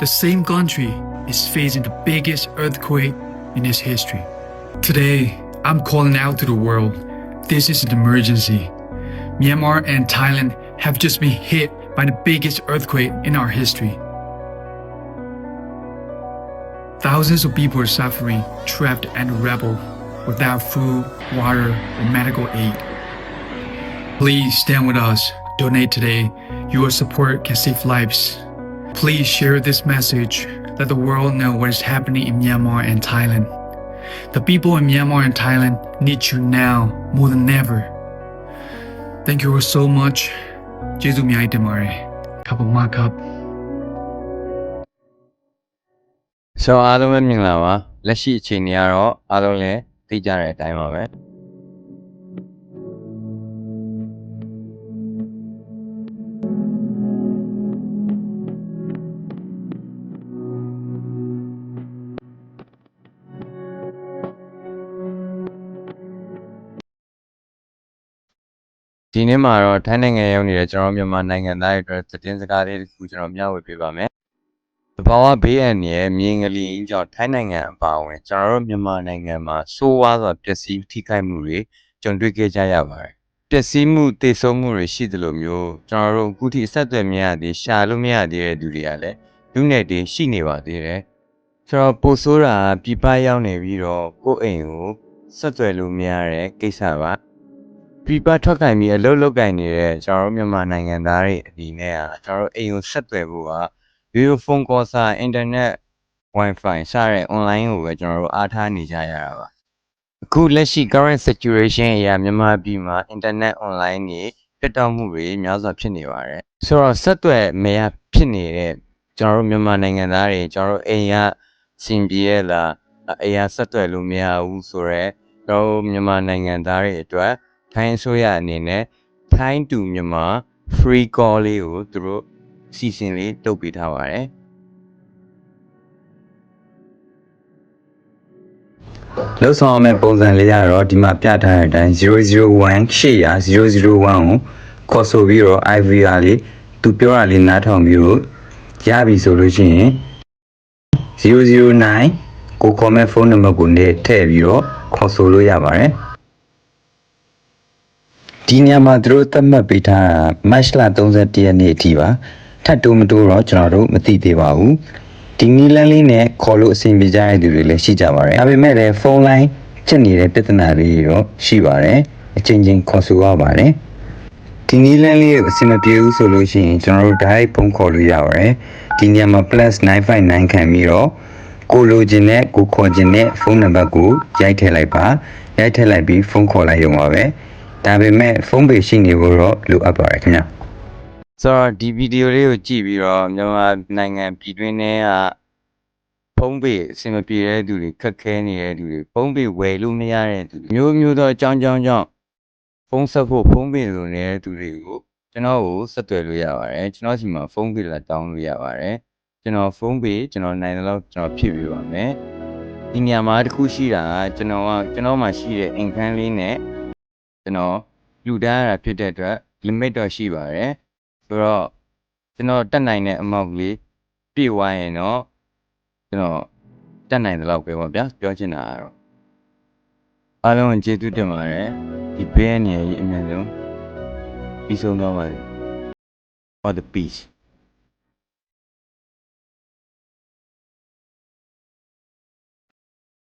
the same country is facing the biggest earthquake in its history. Today, I'm calling out to the world. This is an emergency. Myanmar and Thailand have just been hit by the biggest earthquake in our history. Thousands of people are suffering, trapped and rebel, without food, water, or medical aid. Please stand with us. Donate today. Your support can save lives. Please share this message. Let the world know what is happening in Myanmar and Thailand. The people in Myanmar and Thailand need you now more than ever. Thank you all so much. ကျေးဇူးအများကြီးတင်ပါတယ်။ခပ်ပမခပ် ဆိုတော့အားလုံးပဲမြင်လာပါလက်ရှိအခြေအနေကတော့အားလုံးလည်းသိကြတဲ့အတိုင်းပါပဲ ဒီနေ့မှာတော့ထိုင်းနိုင်ငံရောက်နေတဲ့ကျွန်တော်မြန်မာနိုင်ငံသားတွေအတွက်သတင်းစကားလေးတစ်ခုကျွန်တော်မျှဝေပေးပါမယ်။တဘာဝဘေးအန္တရာယ်မြင်းကလေးကြောင့်ထိုင်းနိုင်ငံအပါအဝင်ကျွန်တော်တို့မြန်မာနိုင်ငံမှာဆိုးဝါးစွာပျက်စီးထိခိုက်မှုတွေကြုံတွေ့ခဲ့ကြရပါတယ်။ပျက်စီးမှုတေဆုံးမှုတွေရှိသလိုမျိုးကျွန်တော်တို့အခုထိအဆက်အသွယ်မရသေးရှာလို့မရသေးတဲ့သူတွေကလည်းလူနယ်တွေရှိနေပါသေးတယ်။ဆိုတော့ပိုဆိုးတာကပြပရောက်နေပြီးတော့ကိုယ့်အိမ်ကိုဆက်သွယ်လို့မရတဲ့ကိစ္စပါ။ ပြပထွက်ကင်ပြီးအလုပ်လုပ်ကင်နေတဲ့ကျွန်တော်တို့မြန်မာနိုင်ငံသားတွေအနေနဲ့ကကျွန်တော်တို့အိမ်ကိုဆက်သွယ်ဖို့က video phone call စာ internet wifi စတဲ့ online ကိုပဲကျွန်တော်တို့အားထားနေကြရတာပါအခုလက်ရှိ current situation အရာမြန်မာပြည်မှာ internet online တွေပြတ်တောက်မှုတွေများစွာဖြစ်နေပါတယ်ဆိုတော့ဆက်သွယ်မရဖြစ်နေတဲ့ကျွန်တော်တို့မြန်မာနိုင်ငံသားတွေကျွန်တော်တို့အိမ်ကစင်ပြေရလားအိမ်ကဆက်သွယ်လို့မရဘူးဆိုတော့ကျွန်တော်တို့မြန်မာနိုင်ငံသားတွေအတွက် ထိုင်းအစိုးရအနေနဲ့ထိုင်းတူမြန်မာ free call လေးကိုသူတို့စီစဉ်လေးလုပ်ပေးထားပါတယ်လောက်ဆောင်မဲ့ပုံစံလေးကတော့ဒီမှာပြထားတဲ့အတိုင်း001 800 001ကိုခေါ်ဆိုပြီးတော့ IVR လေးသူပြောတာလေးနားထောင်ပြီးတော့ရပြီဆိုလို့ရှိရင်009ကိုခေါ်မဲ့ဖုန်းနံပါတ်ကိုနေထည့်ပြီးတော့ခေါ်ဆိုလို့ရပါတယ် ဒီညမှာသူတို့သတ်မှတ်ပေးထားတာမတ်လ31ရက်နေ့အထိပါထပ်တိုးမတိုးတော့ကျွန်တော်တို့မသိသေးပါဘူးဒီနီလန်းလေးနဲ့ခေါ်လို့အဆင်ပြေကြတဲ့သူတွေလည်းရှိကြပါတယ်ဒါပေမဲ့လည်းဖုန်းလိုင်းဖြစ်နေတဲ့ပြဿနာလေးတွေတော့ရှိပါတယ်အချိန်ချင်းခေါ်ဆိုရပါတယ်ဒီနီလန်းလေးကိုအဆင်မပြေဘူးဆိုလို့ရှိရင်ကျွန်တော်တို့ direct ဖုန်းခေါ်လို့ရပါတယ်ဒီညမှာ +959 ခံပြီးတော့ကိုလိုချင်တဲ့ကိုခေါ်ချင်တဲ့ဖုန်းနံပါတ်ကိုရိုက်ထည့်လိုက်ပါရိုက်ထည့်လိုက်ပြီးဖုန်းခေါ်လိုက်ရုံပါပဲ ဒါပေမဲ့ဖုန်းပေရှိနေဖို့တော့လိုအပ်ပါတယ်ခင်ဗျာဆိုတော့ဒီဗီဒီယိုလေးကိုကြည့်ပြီးတော့မြန်မာနိုင်ငံပြည်တွင်းထဲကဖုန်းပေအဆင်မပြေတဲ့သူတွေခက်ခဲနေတဲ့သူတွေဖုန်းပေဝယ်လို့မရတဲ့သူတွေမျိုးမျိုးသောအကြောင်းကြောင်းကြောင့်ဖုန်းဆက်ဖို့ဖုန်းပေလိုနေတဲ့သူတွေကိုကျွန်တော်ကိုဆက်သွယ်လို့ရပါတယ်ကျွန်တော်စီမှာဖုန်းပေလာတောင်းလို့ရပါတယ်ကျွန်တော်ဖုန်းပေကျွန်တော်နိုင်တယ်လို့ကျွန်တော်ဖြည့်ပေးပါမယ်ဒီညမှာတစ်ခုရှိတာကကျွန်တော်ကကျွန်တော်မှရှိတဲ့အိမ်ခန်းလေးနဲ့ ကျွန်တော်လူတန်းရတာဖြစ်တဲ့အတွက် limit တော့ရှိပါတယ်ဆိုတော့ကျွန်တော်တက်နိုင်တဲ့ amount လေးပြည့်သွားရင်တော့ကျွန်တော်တက်နိုင်တဲ့လောက်ပဲပေါ့ဗျာပြောချင်တာကတော့အားလုံးကိုကျေးဇူးတင်ပါတယ်ဒီဘေးအနေနဲ့အမြဲဆုံးပြီးဆုံးသွားပါစေ for the peace